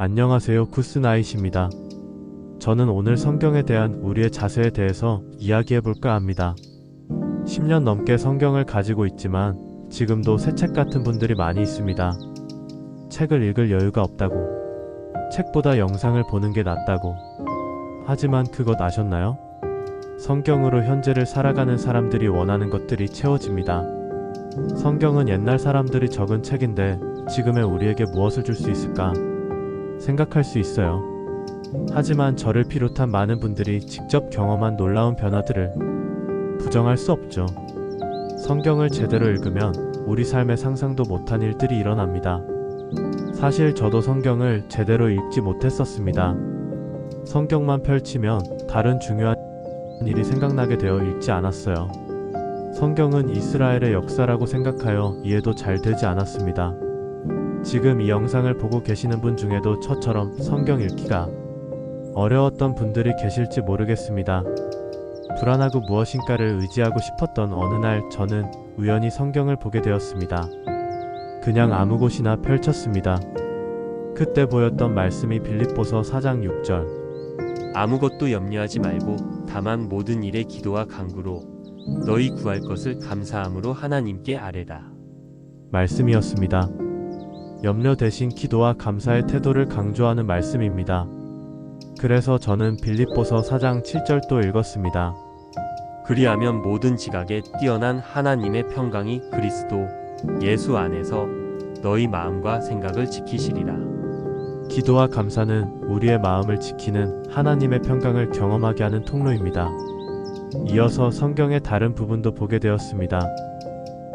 안녕하세요. 쿠스나잇입니다. 저는 오늘 성경에 대한 우리의 자세에 대해서 이야기해 볼까 합니다. 10년 넘게 성경을 가지고 있지만 지금도 새 책 같은 분들이 많이 있습니다. 책을 읽을 여유가 없다고. 책보다 영상을 보는 게 낫다고. 하지만 그것 아셨나요? 성경으로 현재를 살아가는 사람들이 원하는 것들이 채워집니다. 성경은 옛날 사람들이 적은 책인데 지금의 우리에게 무엇을 줄 수 있을까 생각할 수 있어요. 하지만 저를 비롯한 많은 분들이 직접 경험한 놀라운 변화들을 부정할 수 없죠. 성경을 제대로 읽으면 우리 삶에 상상도 못한 일들이 일어납니다. 사실 저도 성경을 제대로 읽지 못했었습니다. 성경만 펼치면 다른 중요한 일이 생각나게 되어 읽지 않았어요. 성경은 이스라엘의 역사라고 생각하여 이해도 잘 되지 않았습니다. 지금 이 영상을 보고 계시는 분 중에도 저처럼 성경 읽기가 어려웠던 분들이 계실지 모르겠습니다. 불안하고 무엇인가를 의지하고 싶었던 어느 날 저는 우연히 성경을 보게 되었습니다. 그냥 아무 곳이나 펼쳤습니다. 그때 보였던 말씀이 빌립보서 4장 6절. 아무것도 염려하지 말고 다만 모든 일에 기도와 간구로 너희 구할 것을 감사함으로 하나님께 아뢰라. 말씀이었습니다. 염려 대신 기도와 감사의 태도를 강조하는 말씀입니다. 그래서 저는 빌립보서 4장 7절도 읽었습니다. 그리하면 모든 지각에 뛰어난 하나님의 평강이 그리스도 예수 안에서 너희 마음과 생각을 지키시리라. 기도와 감사는 우리의 마음을 지키는 하나님의 평강을 경험하게 하는 통로입니다. 이어서 성경의 다른 부분도 보게 되었습니다.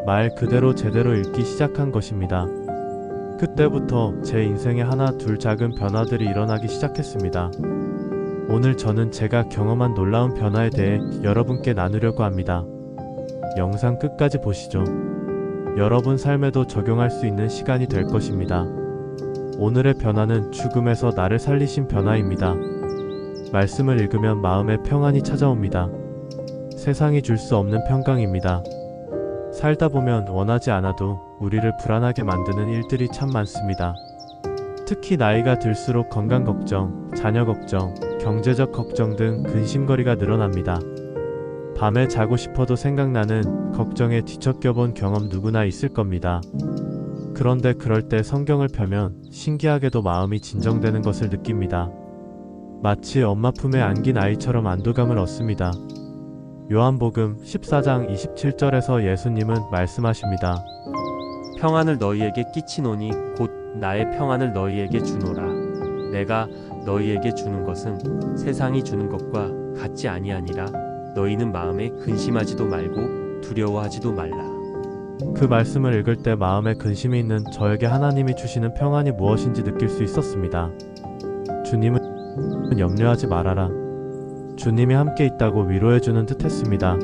말 그대로 제대로 읽기 시작한 것입니다. 그때부터 제 인생에 하나 둘 작은 변화들이 일어나기 시작했습니다. 오늘 저는 제가 경험한 놀라운 변화에 대해 여러분께 나누려고 합니다. 영상 끝까지 보시죠. 여러분 삶에도 적용할 수 있는 시간이 될 것입니다. 오늘의 변화는 죽음에서 나를 살리신 변화입니다. 말씀을 읽으면 마음에 평안이 찾아옵니다. 세상이 줄 수 없는 평강입니다. 살다 보면 원하지 않아도 우리를 불안하게 만드는 일들이 참 많습니다. 특히 나이가 들수록 건강 걱정, 자녀 걱정, 경제적 걱정 등 근심거리가 늘어납니다. 밤에 자고 싶어도 생각나는 걱정에 뒤척여본 경험 누구나 있을 겁니다. 그런데 그럴 때 성경을 펴면 신기하게도 마음이 진정되는 것을 느낍니다. 마치 엄마 품에 안긴 아이처럼 안도감을 얻습니다. 요한복음 14장 27절에서 예수님은 말씀하십니다. 평안을 너희에게 끼치노니 곧 나의 평안을 너희에게 주노라. 내가 너희에게 주는 것은 세상이 주는 것과 같지 아니하니라. 너희는 마음에 근심하지도 말고 두려워하지도 말라. 그 말씀을 읽을 때 마음에 근심이 있는 저에게 하나님이 주시는 평안이 무엇인지 느낄 수 있었습니다. 주님은 염려하지 말아라. 주님이 함께 있다고 위로해주는 듯 했습니다.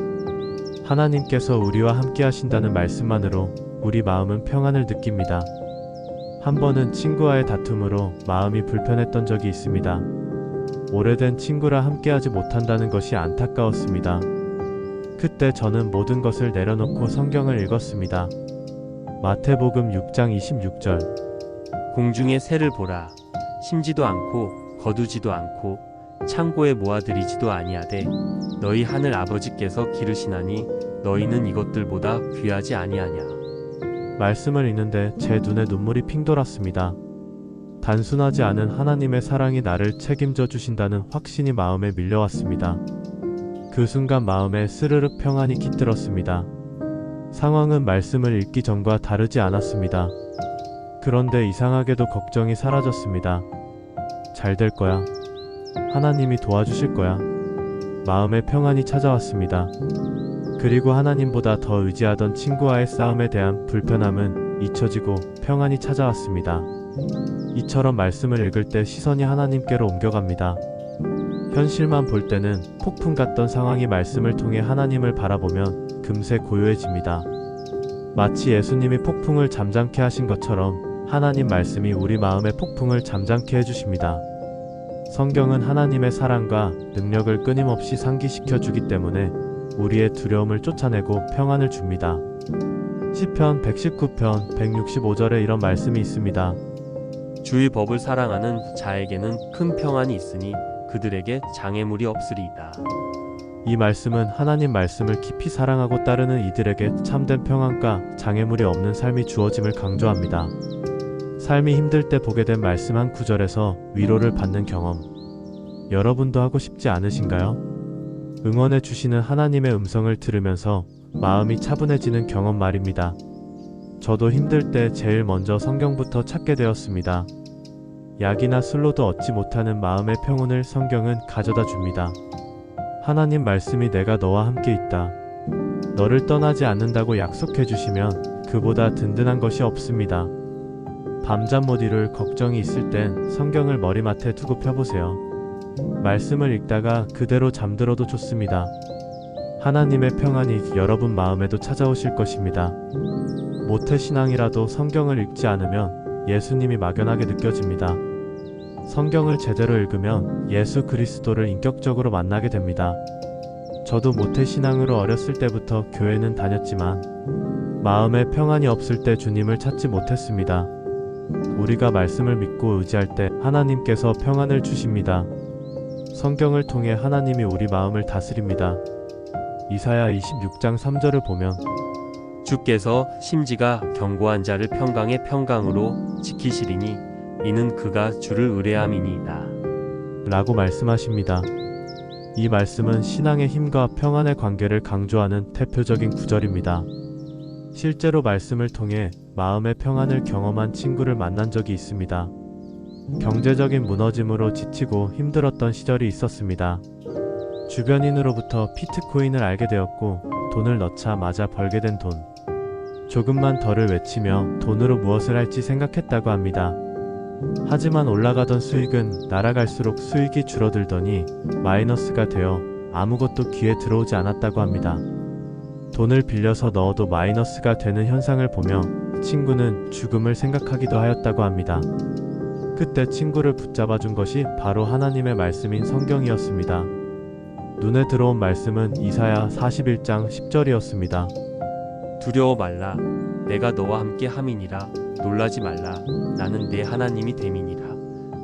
하나님께서 우리와 함께 하신다는 말씀만으로 우리 마음은 평안을 느낍니다. 한 번은 친구와의 다툼으로 마음이 불편했던 적이 있습니다. 오래된 친구라 함께하지 못한다는 것이 안타까웠습니다. 그때 저는 모든 것을 내려놓고 성경을 읽었습니다. 마태복음 6장 26절. 공중의 새를 보라. 심지도 않고 거두지도 않고 창고에 모아들이지도 아니하되 너희 하늘 아버지께서 기르시나니 너희는 이것들보다 귀하지 아니하냐. 말씀을 읽는데 제 눈에 눈물이 핑 돌았습니다. 단순하지 않은 하나님의 사랑이 나를 책임져 주신다는 확신이 마음에 밀려왔습니다. 그 순간 마음에 스르륵 평안이 깃들었습니다. 상황은 말씀을 읽기 전과 다르지 않았습니다. 그런데 이상하게도 걱정이 사라졌습니다. 잘 될 거야. 하나님이 도와주실 거야. 마음의 평안이 찾아왔습니다. 그리고 하나님보다 더 의지하던 친구와의 싸움에 대한 불편함은 잊혀지고 평안이 찾아왔습니다. 이처럼 말씀을 읽을 때 시선이 하나님께로 옮겨갑니다. 현실만 볼 때는 폭풍 같던 상황이 말씀을 통해 하나님을 바라보면 금세 고요해집니다. 마치 예수님이 폭풍을 잠잠케 하신 것처럼 하나님 말씀이 우리 마음의 폭풍을 잠잠케 해주십니다. 성경은 하나님의 사랑과 능력을 끊임없이 상기시켜 주기 때문에 우리의 두려움을 쫓아내고 평안을 줍니다. 시편 119편 165절에 이런 말씀이 있습니다. 주의 법을 사랑하는 자에게는 큰 평안이 있으니 그들에게 장애물이 없으리이다. 이 말씀은 하나님 말씀을 깊이 사랑하고 따르는 이들에게 참된 평안과 장애물이 없는 삶이 주어짐을 강조합니다. 삶이 힘들 때 보게 된 말씀 한 구절에서 위로를 받는 경험. 여러분도 하고 싶지 않으신가요? 응원해 주시는 하나님의 음성을 들으면서 마음이 차분해지는 경험 말입니다. 저도 힘들 때 제일 먼저 성경부터 찾게 되었습니다. 약이나 술로도 얻지 못하는 마음의 평온을 성경은 가져다 줍니다. 하나님 말씀이 내가 너와 함께 있다. 너를 떠나지 않는다고 약속해 주시면 그보다 든든한 것이 없습니다. 밤잠 못 이룰 걱정이 있을 땐 성경을 머리맡에 두고 펴보세요. 말씀을 읽다가 그대로 잠들어도 좋습니다. 하나님의 평안이 여러분 마음에도 찾아오실 것입니다. 모태신앙이라도 성경을 읽지 않으면 예수님이 막연하게 느껴집니다. 성경을 제대로 읽으면 예수 그리스도를 인격적으로 만나게 됩니다. 저도 모태신앙으로 어렸을 때부터 교회는 다녔지만 마음에 평안이 없을 때 주님을 찾지 못했습니다. 우리가 말씀을 믿고 의지할 때 하나님께서 평안을 주십니다. 성경을 통해 하나님이 우리 마음을 다스립니다. 이사야 26장 3절을 보면 주께서 심지가 견고한 자를 평강의 평강으로 지키시리니 이는 그가 주를 의뢰함이니이다. 라고 말씀하십니다. 이 말씀은 신앙의 힘과 평안의 관계를 강조하는 대표적인 구절입니다. 실제로 말씀을 통해 마음의 평안을 경험한 친구를 만난 적이 있습니다. 경제적인 무너짐으로 지치고 힘들었던 시절이 있었습니다. 주변인으로부터 피트코인을 알게 되었고 돈을 넣자마자 벌게 된 돈. 조금만 덜을 외치며 돈으로 무엇을 할지 생각했다고 합니다. 하지만 올라가던 수익은 날아갈수록 수익이 줄어들더니 마이너스가 되어 아무것도 귀에 들어오지 않았다고 합니다. 돈을 빌려서 넣어도 마이너스가 되는 현상을 보며 친구는 죽음을 생각하기도 하였다고 합니다. 그때 친구를 붙잡아 준 것이 바로 하나님의 말씀인 성경이었습니다. 눈에 들어온 말씀은 이사야 41장 10절이었습니다. 두려워 말라. 내가 너와 함께 함이니라. 놀라지 말라. 나는 내 하나님이 됨이니라.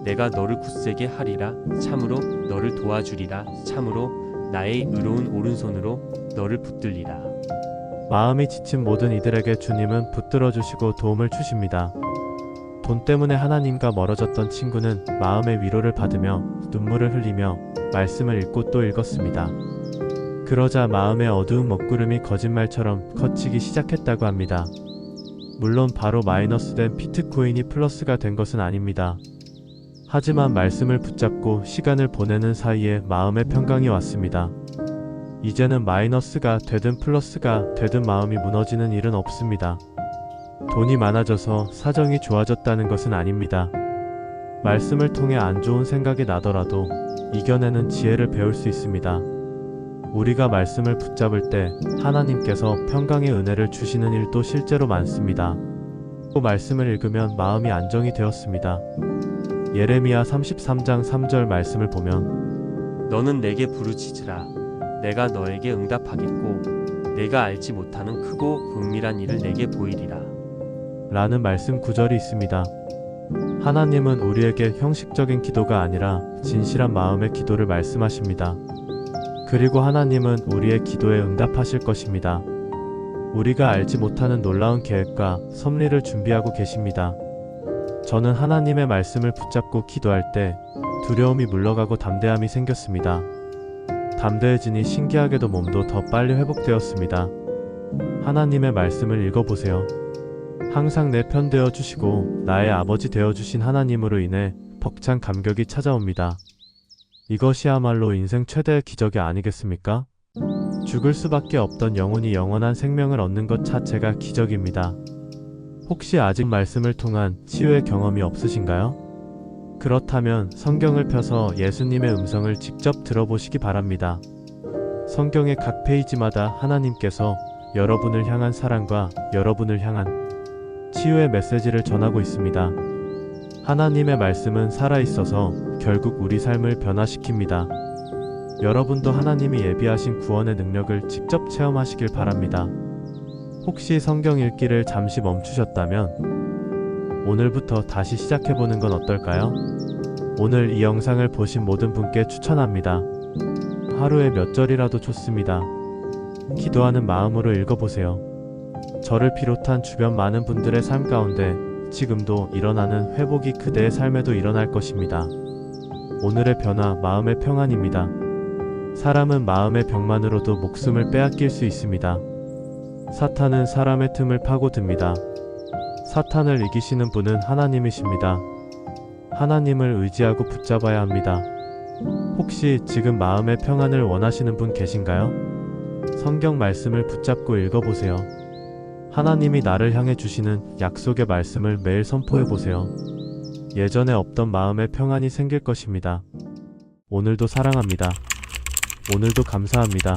내가 너를 굳세게 하리라. 참으로 너를 도와주리라. 참으로 나의 의로운 오른손으로 너를 붙들리라. 마음이 지친 모든 이들에게 주님은 붙들어 주시고 도움을 주십니다. 돈 때문에 하나님과 멀어졌던 친구는 마음의 위로를 받으며 눈물을 흘리며 말씀을 읽고 또 읽었습니다. 그러자 마음의 어두운 먹구름이 거짓말처럼 커지기 시작했다고 합니다. 물론 바로 마이너스된 피트코인이 플러스가 된 것은 아닙니다. 하지만 말씀을 붙잡고 시간을 보내는 사이에 마음의 평강이 왔습니다. 이제는 마이너스가 되든 플러스가 되든 마음이 무너지는 일은 없습니다. 돈이 많아져서 사정이 좋아졌다는 것은 아닙니다. 말씀을 통해 안 좋은 생각이 나더라도 이겨내는 지혜를 배울 수 있습니다. 우리가 말씀을 붙잡을 때 하나님께서 평강의 은혜를 주시는 일도 실제로 많습니다. 또 말씀을 읽으면 마음이 안정이 되었습니다. 예레미야 33장 3절 말씀을 보면 너는 내게 부르짖으라. 내가 너에게 응답하겠고 내가 알지 못하는 크고 은밀한 일을 내게 보이리라. 라는 말씀 구절이 있습니다. 하나님은 우리에게 형식적인 기도가 아니라 진실한 마음의 기도를 말씀하십니다. 그리고 하나님은 우리의 기도에 응답하실 것입니다. 우리가 알지 못하는 놀라운 계획과 섭리를 준비하고 계십니다. 저는 하나님의 말씀을 붙잡고 기도할 때 두려움이 물러가고 담대함이 생겼습니다. 담대해지니 신기하게도 몸도 더 빨리 회복되었습니다. 하나님의 말씀을 읽어보세요. 항상 내 편 되어 주시고 나의 아버지 되어 주신 하나님으로 인해 벅찬 감격이 찾아옵니다. 이것이야말로 인생 최대의 기적이 아니겠습니까? 죽을 수밖에 없던 영혼이 영원한 생명을 얻는 것 자체가 기적입니다. 혹시 아직 말씀을 통한 치유의 경험이 없으신가요? 그렇다면 성경을 펴서 예수님의 음성을 직접 들어보시기 바랍니다. 성경의 각 페이지마다 하나님께서 여러분을 향한 사랑과 여러분을 향한 치유의 메시지를 전하고 있습니다. 하나님의 말씀은 살아있어서 결국 우리 삶을 변화시킵니다. 여러분도 하나님이 예비하신 구원의 능력을 직접 체험하시길 바랍니다. 혹시 성경 읽기를 잠시 멈추셨다면 오늘부터 다시 시작해보는 건 어떨까요? 오늘 이 영상을 보신 모든 분께 추천합니다. 하루에 몇 절이라도 좋습니다. 기도하는 마음으로 읽어보세요. 저를 비롯한 주변 많은 분들의 삶 가운데 지금도 일어나는 회복이 그대의 삶에도 일어날 것입니다. 오늘의 변화, 마음의 평안입니다. 사람은 마음의 병만으로도 목숨을 빼앗길 수 있습니다. 사탄은 사람의 틈을 파고듭니다. 사탄을 이기시는 분은 하나님이십니다. 하나님을 의지하고 붙잡아야 합니다. 혹시 지금 마음의 평안을 원하시는 분 계신가요? 성경 말씀을 붙잡고 읽어보세요. 하나님이 나를 향해 주시는 약속의 말씀을 매일 선포해 보세요. 예전에 없던 마음의 평안이 생길 것입니다. 오늘도 사랑합니다. 오늘도 감사합니다.